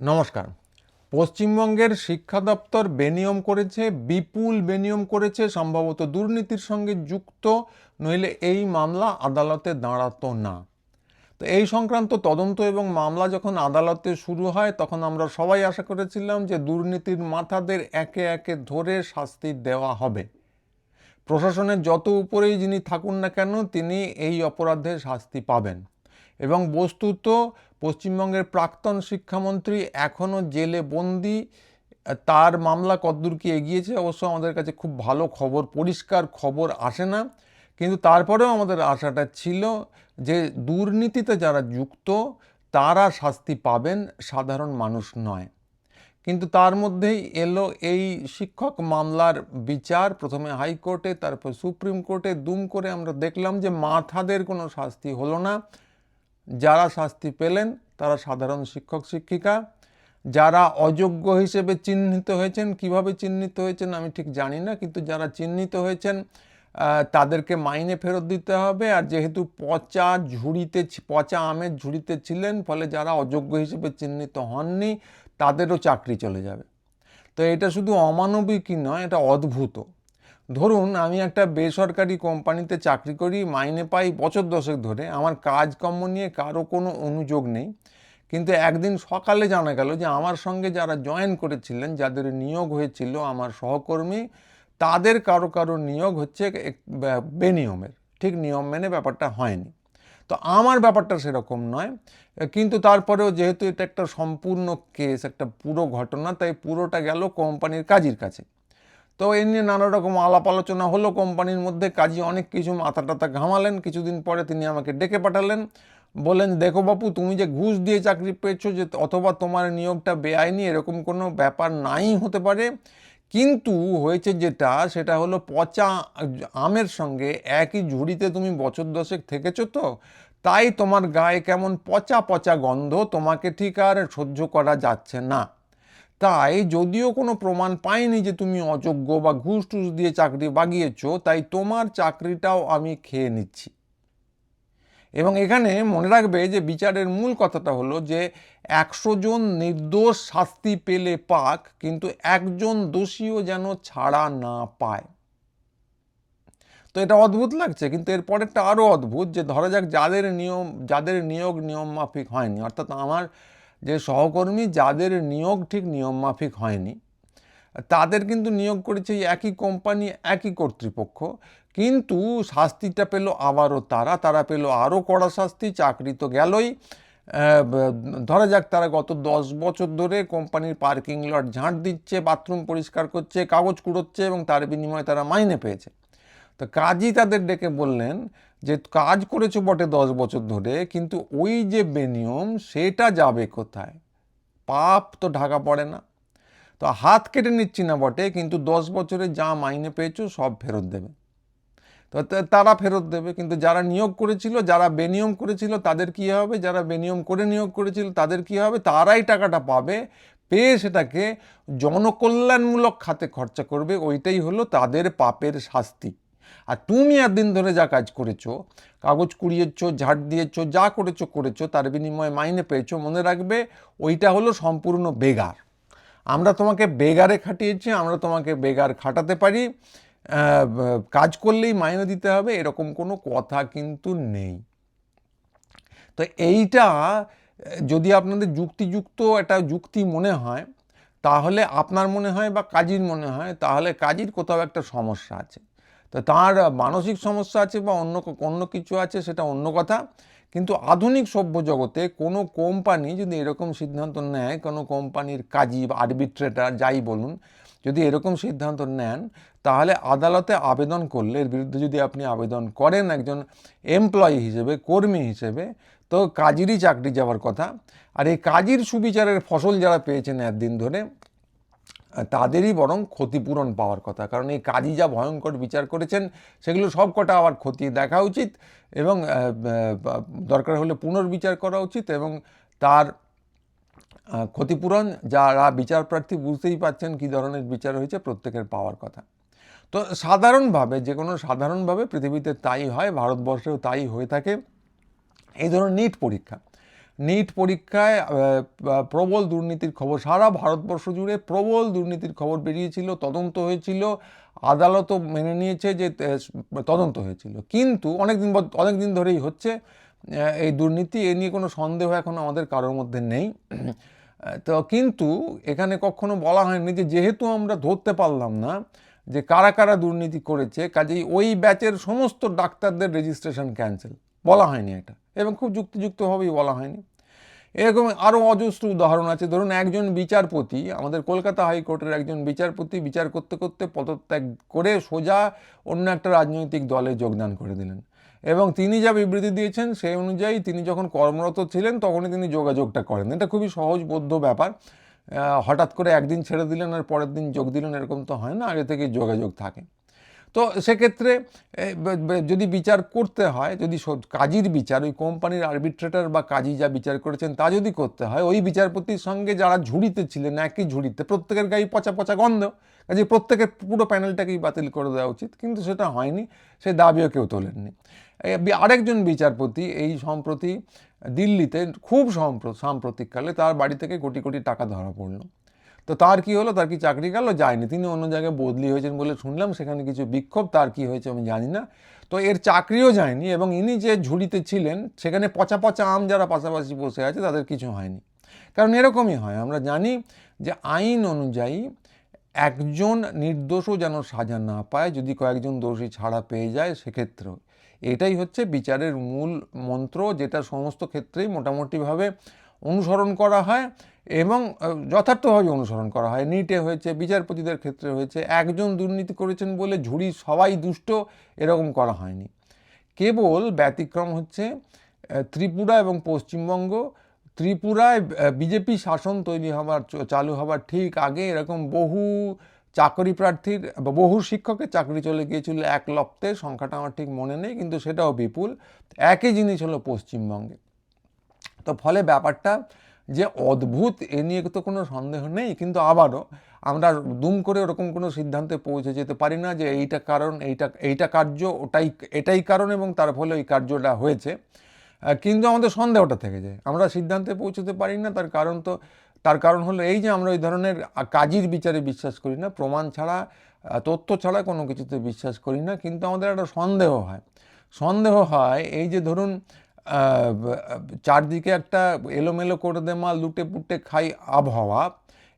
নমস্কার। পশ্চিমবঙ্গের শিক্ষা দপ্তর বেনিয়ম করেছে, বিপুল বেনিয়ম করেছে, সম্ভবত দুর্নীতির সঙ্গে যুক্ত, নইলে এই মামলা আদালতে দাঁড়াতো না। তো এই সংক্রান্ত তদন্ত এবং মামলা যখন আদালতে শুরু হয়, তখন আমরা সবাই আশা করেছিলাম যে দুর্নীতির মাথাদের একে একে ধরে শাস্তি দেওয়া হবে। প্রশাসনের যত উপরেই যিনি থাকুন না কেন, তিনি এই অপরাধের শাস্তি পাবেন। এবং বস্তুত পশ্চিমবঙ্গের প্রাক্তন শিক্ষামন্ত্রী এখনও জেলে বন্দি, তার মামলা কতদূর কি এগিয়েছে? অবশ্য আমাদের কাছে খুব ভালো খবর, পরিষ্কার খবর আসে না। কিন্তু তারপরেও আমাদের আশাটা ছিল যে দুর্নীতিতে যারা যুক্ত, তারা শাস্তি পাবেন, সাধারণ মানুষ নয়। কিন্তু তার মধ্যেই এলো এই শিক্ষক মামলার বিচার। প্রথমে হাইকোর্টে, তারপর সুপ্রিম কোর্টে, দুম করে আমরা দেখলাম যে মাথাদের কোনো শাস্তি হলো না। যারা শাস্তি পেলেন তারা সাধারণ শিক্ষক, শিক্ষিকা। যারা অযোগ্য হিসেবে চিহ্নিত হয়েছেন, কীভাবে চিহ্নিত হয়েছেন আমি ঠিক জানি না, কিন্তু যারা চিহ্নিত হয়েছেন তাদেরকে মাইনে ফেরত দিতে হবে। আর যেহেতু পচা ঝুড়িতে, পচা আমের ঝুড়িতে ছিলেন, ফলে যারা অযোগ্য হিসেবে চিহ্নিত হননি, তাদেরও চাকরি চলে যাবে। তো এটা শুধু অমানবিকই নয়, এটা অদ্ভুত ধরুন আমি একটা বেসরকারি কোম্পানিতে চাকরি করি, মাইনে পাই বছর দশেক ধরে, আমার কাজকর্ম নিয়ে কারও কোনো অনুযোগ নেই। কিন্তু একদিন সকালে জানা গেল যে আমার সঙ্গে যারা জয়েন করেছিলেন, যাদের নিয়োগ হয়েছিল আমার সহকর্মী, তাদের কারও কারও নিয়োগ হচ্ছে বেনিয়মের। ঠিক নিয়ম মেনে ব্যাপারটা হয়নি। তো আমার ব্যাপারটা সেরকম নয়। কিন্তু তারপরেও যেহেতু এটা একটা সম্পূর্ণ কেস, একটা পুরো ঘটনা, তাই পুরোটা গেল কোম্পানির কাজের কাছে। তো এই নিয়ে নানা রকম আলাপ আলোচনা হলো, কোম্পানির মধ্যে কাজী অনেক কিছু মাথা টাথা ঘামালেন। কিছুদিন পরে তিনি আমাকে ডেকে পাঠালেন। বলেন দেখো বাপু, তুমি যে ঘুষ দিয়ে চাকরি পেয়েছ যে, অথবা তোমার নিয়োগটা বেআইনি, এরকম কোনো ব্যাপার নাই হতে পারে। কিন্তু হয়েছে যেটা, সেটা হলো পচা আমের সঙ্গে একই ঝুড়িতে তুমি বছর দশেক থেকেছো তো। তাই তোমার গায়ে কেমন পচা পচা গন্ধ, তোমাকে ঠিক আর সহ্য করা যাচ্ছে না। তাই যদিও কোনো প্রমাণ পাইনি যে তুমি অযোগ্য বা ঘুষ টুস দিয়ে চাকরি বাগিয়েছো, তাই তোমার চাকরিটাও আমি খেয়ে নিচ্ছি। এবং এখানে মনে রাখবে যে বিচারের মূল কথাটা হলো যে একশো জন নির্দোষ শাস্তি পেলে পাক, কিন্তু একজন দোষীও যেন ছাড়া না পায়। তো এটা অদ্ভুত লাগছে, কিন্তু এর পরেরটা আরও অদ্ভুত যে ধরা যাক যাদের নিয়ম, যাদের নিয়োগ নিয়ম মাফিক হয়নি, অর্থাৎ আমার যে সহকর্মী যাদের নিয়োগ ঠিক নিয়ম মাফিক হয়নি, তাদের কিন্তু নিয়োগ করেছে একই কোম্পানি, একই কর্তৃপক্ষ। কিন্তু শাস্তিটা পেল আবারও তারা তারা পেল আরও কড়া শাস্তি, চাকরি তো গেলই। ধরা যাক তারা গত দশ বছর ধরে কোম্পানির পার্কিং লট ঝাঁট দিচ্ছে, বাথরুম পরিষ্কার করছে, কাগজ কুড়োচ্ছে এবং তার বিনিময়ে তারা মাইনে পেয়েছে। তো কাজই তাদের ডেকে বললেন যে, কাজ করেছ বটে দশ বছর ধরে, কিন্তু ওই যে বেনিয়ম, সেটা যাবে কোথায়? পাপ তো ঢাকা পড়ে না। তো হাত কেটে নিচ্ছি না বটে, কিন্তু দশ বছরে যা মাইনে পেয়েছ, সব ফেরত দেবে। তো, তারা ফেরত দেবে, কিন্তু যারা নিয়োগ করেছিল, যারা বেনিয়ম করেছিল, তাদের কি হবে? যারা বেনিয়ম করে নিয়োগ করেছিল, তাদের কি হবে? তারাই টাকাটা পাবে, পেয়ে সেটাকে জনকল্যাণমূলক খাতে খরচা করবে, ওইটাই হলো তাদের পাপের শাস্তি। আর তুমি একদিন ধরে যা কাজ করেছ, কাগজ কুড়িয়েছো, ঝাড় দিয়েছ, যা করেছ করেছ, তার বিনিময়ে মাইনে পেয়েছ, মনে রাখবে ওইটা হলো সম্পূর্ণ বেগার। আমরা তোমাকে বেগারে খাটিয়েছি, আমরা তোমাকে বেগার খাটাতে পারি কাজ করলেই মাইনে দিতে হবে, এরকম কোনো কথা কিন্তু নেই। তো এইটা, যদি আপনাদের যুক্তিযুক্ত একটা যুক্তি মনে হয়, তাহলে আপনার মনে হয় বা কাজীর মনে হয়, তাহলে কাজীর কোথাও একটা সমস্যা আছে। তো তার মানসিক সমস্যা আছে বা অন্য অন্য কিছু আছে সেটা অন্য কথা। কিন্তু আধুনিক সভ্য জগতে কোনো কোম্পানি যদি এরকম সিদ্ধান্ত নেয়, কোনো কোম্পানির কাজী বা আরবিট্রেটার যাই বলুন, যদি এরকম সিদ্ধান্ত নেন, তাহলে আদালতে আবেদন করলে, এর বিরুদ্ধে যদি আপনি আবেদন করেন একজন এমপ্লয়ি হিসেবে, কর্মী হিসেবে, তো কাজেরই চাকরি যাওয়ার কথা। আর এই কাজের সুবিচারের ফসল যারা পেয়েছেন একদিন ধরে তাদেরই বরং ক্ষতিপূরণ পাওয়ার কথা। কারণ এই কাজী যা ভয়ঙ্কর বিচার করেছেন, সেগুলো সব কটা আবার খতিয়ে দেখা উচিত এবং দরকার হলে পুনর্বিচার করা উচিত এবং তার ক্ষতিপূরণ যারা বিচার প্রার্থী বুঝতেই পাচ্ছেন কী ধরনের বিচার হয়েছে, প্রত্যেকের পাওয়ার কথা। তো সাধারণভাবে, যে কোনো সাধারণভাবে পৃথিবীতে তাই হয়, ভারতবর্ষেও তাই হয়ে থাকে। এই ধরনের নিট পরীক্ষা। নিট পরীক্ষায় প্রবল দুর্নীতির খবর, সারা ভারতবর্ষ জুড়ে প্রবল দুর্নীতির খবর বেরিয়েছিল, তদন্ত হয়েছিল, আদালতও মেনে নিয়েছে যে তদন্ত হয়েছিল। কিন্তু অনেক দিন অনেক দিন ধরেই হচ্ছে এই দুর্নীতি এ নিয়ে কোনো সন্দেহ এখন আমাদের কারোর মধ্যে নেই। তো কিন্তু এখানে কখনো বলা হয়নি যে, যেহেতু আমরা ধরতে পারলাম না যে, কারা কারা দুর্নীতি করেছে, কাজেই ওই ব্যাচের সমস্ত ডাক্তারদের রেজিস্ট্রেশন ক্যান্সেল বলা হয়নি এটা। এবং খুব যুক্তিযুক্তভাবেই বলা হয়নি। এরকম আরও অজস্র উদাহরণ আছে। ধরুন একজন বিচারপতি, আমাদের কলকাতা হাইকোর্টের একজন বিচারপতি বিচার করতে করতে পদত্যাগ করে সোজা অন্য একটা রাজনৈতিক দলে যোগদান করে দিলেন। এবং তিনি যা বিবৃতি দিয়েছেন সেই অনুযায়ী তিনি যখন কর্মরত ছিলেন তখনই তিনি যোগাযোগটা করেন। এটা খুবই সহজবোধ্য ব্যাপার। হঠাৎ করে একদিন ছেড়ে দিলেন আর পরের দিন যোগ দিলেন এরকম তো হয় না, আগে থেকে যোগাযোগ থাকে। তো সেক্ষেত্রে যদি বিচার করতে হয়, যদি কাজীর বিচার, ওই কোম্পানির আরবিট্রেটর বা কাজী যা বিচার করেছেন, তা যদি করতে হয়, ওই বিচারপতির সঙ্গে যারা ঝুড়িতে ছিলেন, একই ঝুড়িতে, প্রত্যেকের গায়ে পচা পচা গন্ধ, কাজে প্রত্যেকের পুরো প্যানেলটাকেই বাতিল করে দেওয়া উচিত, কিন্তু সেটা হয়নি, সে দাবিও কেউ তোলেননি। আরেকজন বিচারপতি এই সম্প্রতি দিল্লিতে, খুব সম্প্র- সাম্প্রতিককালে তার বাড়ি থেকে কোটি কোটি টাকা ধরা পড়ল। তো তার কি হলো? তার কি চাকরি গেল? যায়নি। তিনি অন্য জায়গায় বদলি হয়েছেন বলে শুনলাম, সেখানে কিছু বিক্ষোভ। তার কি হয়েছে আমি জানি না। তো এর চাকরিও যায়নি এবং ইনি যে ঝুড়িতে ছিলেন, সেখানে পচা পচা আম যারা পাশাপাশি বসে আছে, তাদের কিছু হয়নি। কারণ এরকমই হয়। আমরা জানি যে আইন অনুযায়ী একজন নির্দোষও যেন সাজা না পায়, যদি কয়েকজন দোষী ছাড়া পেয়ে যায়, সেক্ষেত্রেও। এটাই হচ্ছে বিচারের মূল মন্ত্র, যেটা সমস্ত ক্ষেত্রেই মোটামুটিভাবে অনুসরণ করা হয় এবং যথার্থভাবে অনুসরণ করা হয়। নিটে হয়েছে, বিচারপতিদের ক্ষেত্রে হয়েছে, একজন দুর্নীতি করেছেন বলে ঝুড়ি সবাই দুষ্ট, এরকম করা হয়নি। কেবল ব্যতিক্রম হচ্ছে ত্রিপুরা এবং পশ্চিমবঙ্গ, ত্রিপুরায় বিজেপি শাসন তৈরি হবার চালু হবার ঠিক আগে এরকম বহু চাকরি প্রার্থীর বহু শিক্ষকের চাকরি চলে গিয়েছিল। এক লপ্তে সংখ্যাটা আমার ঠিক মনে নেই, কিন্তু সেটাও বিপুল। একই জিনিস হলো পশ্চিমবঙ্গে। তো ফলে ব্যাপারটা যে অদ্ভুত, এ নিয়ে তো কোনো সন্দেহ নেই, কিন্তু আবারও আমরা দুম করে ওরকম কোনো সিদ্ধান্তে পৌঁছে যেতে পারি না যে এইটা কারণ, এইটা এইটা কার্য, ওটাই, এটাই কারণ এবং তার ফলে ওই কার্যটা হয়েছে। কিন্তু আমাদের সন্দেহটা থেকে যায়। আমরা সিদ্ধান্তে পৌঁছতে পারি না, তার কারণ তো, তার কারণ হলো এই যে আমরা ওই ধরনের কাজের বিচারে বিশ্বাস করি না, প্রমাণ ছাড়া তথ্য ছাড়া কোনো কিছুতে বিশ্বাস করি না, কিন্তু আমাদের একটা সন্দেহ হয়। সন্দেহ হয় এই যে ধরুন চারদিকে একটা এলোমেলো করে দে মাল লুটে পুটে খাই আবহাওয়া।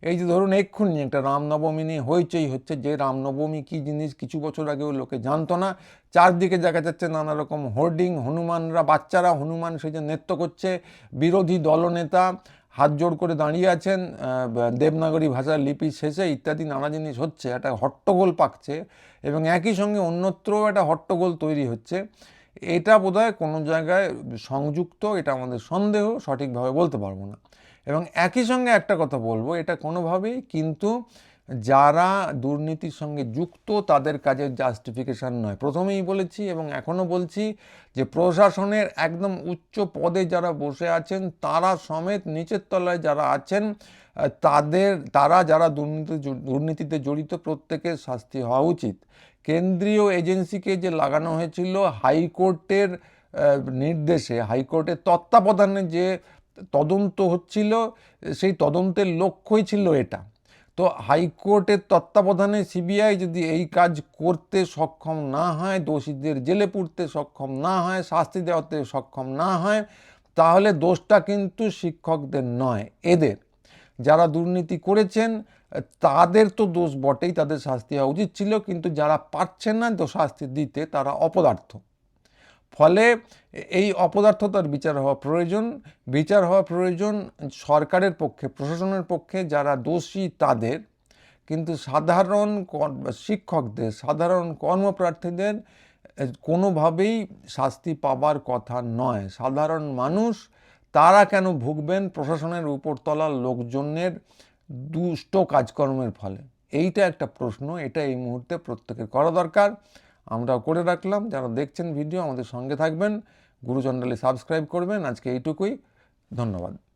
এই যে ধরুন এক্ষুনি একটা রামনবমী নিয়ে হইচই হচ্ছে যে রামনবমী কী জিনিস কিছু বছর আগেও লোকে জানতো না। চারদিকে দেখা যাচ্ছে নানা রকম হোর্ডিং, হনুমানরা, বাচ্চারা হনুমান সেজে নৃত্য করছে, বিরোধী দলনেতা হাত জোড় করে দাঁড়িয়ে আছেন দেবনাগরী ভাষার লিপি শেষে ইত্যাদি নানা জিনিস হচ্ছে, একটা হট্টগোল পাকছে এবং একই সঙ্গে অন্যত্রও একটা হট্টগোল তৈরি হচ্ছে। এটা বোধহয় কোনো জায়গায় সংযুক্ত, এটা আমাদের সন্দেহ, সঠিকভাবে বলতে পারব না। এবং একই সঙ্গে একটা কথা বলব, এটা কোনোভাবেই কিন্তু যারা দুর্নীতির সঙ্গে যুক্ত, তাদের কাজের জাস্টিফিকেশন নয়। প্রথমেই বলেছি এবং এখনও বলছি যে প্রশাসনের একদম উচ্চ পদে যারা বসে আছেন, তারা সমেত নিচের তলায় যারা আছেন, তাদের, তারা যারা দুর্নীতি, দুর্নীতিতে জড়িত, প্রত্যেকের শাস্তি হওয়া উচিত। কেন্দ্রীয় এজেন্সিকে যে লাগানো হয়েছিল হাইকোর্টের নির্দেশে, হাইকোর্টের তত্ত্বাবধানে যে তদন্ত হচ্ছিল, সেই তদন্তের লক্ষ্যই ছিল এটা। তো হাইকোর্টের তত্ত্বাবধানে সিবিআই যদি এই কাজ করতে সক্ষম না হয়, দোষীদের জেলে পুরতে সক্ষম না হয়, শাস্তি দেওয়াতে সক্ষম না হয়, তাহলে দোষটা কিন্তু শিক্ষকদের নয়, এদের। যারা দুর্নীতি করেছেন তাদের তো দোষ বটেই তাদের শাস্তি হওয়া উচিত ছিল, কিন্তু যারা পারছেন না তো শাস্তি দিতে তারা অপদার্থ। ফলে এই অপদার্থতার বিচার হওয়া প্রয়োজন, বিচার হওয়া প্রয়োজন সরকারের পক্ষে, প্রশাসনের পক্ষে যারা দোষী তাদের, কিন্তু সাধারণ শিক্ষকদের, সাধারণ কর্মপ্রার্থীদের কোনোভাবেই শাস্তি পাবার কথা নয়। সাধারণ মানুষ, তারা কেন ভুগবেন? প্রশাসনের উপরতলার লোকজনের দুষ্ট কাজকর্মের ফলে। এইটা একটা প্রশ্ন, এটা এই মুহূর্তে প্রত্যেকের করা দরকার। আমরাও করে রাখলাম। যারা দেখছেন ভিডিও আমাদের সঙ্গে থাকবেন। গুরুচন্ডালে সাবস্ক্রাইব করবেন। আজকে এইটুকুই। ধন্যবাদ।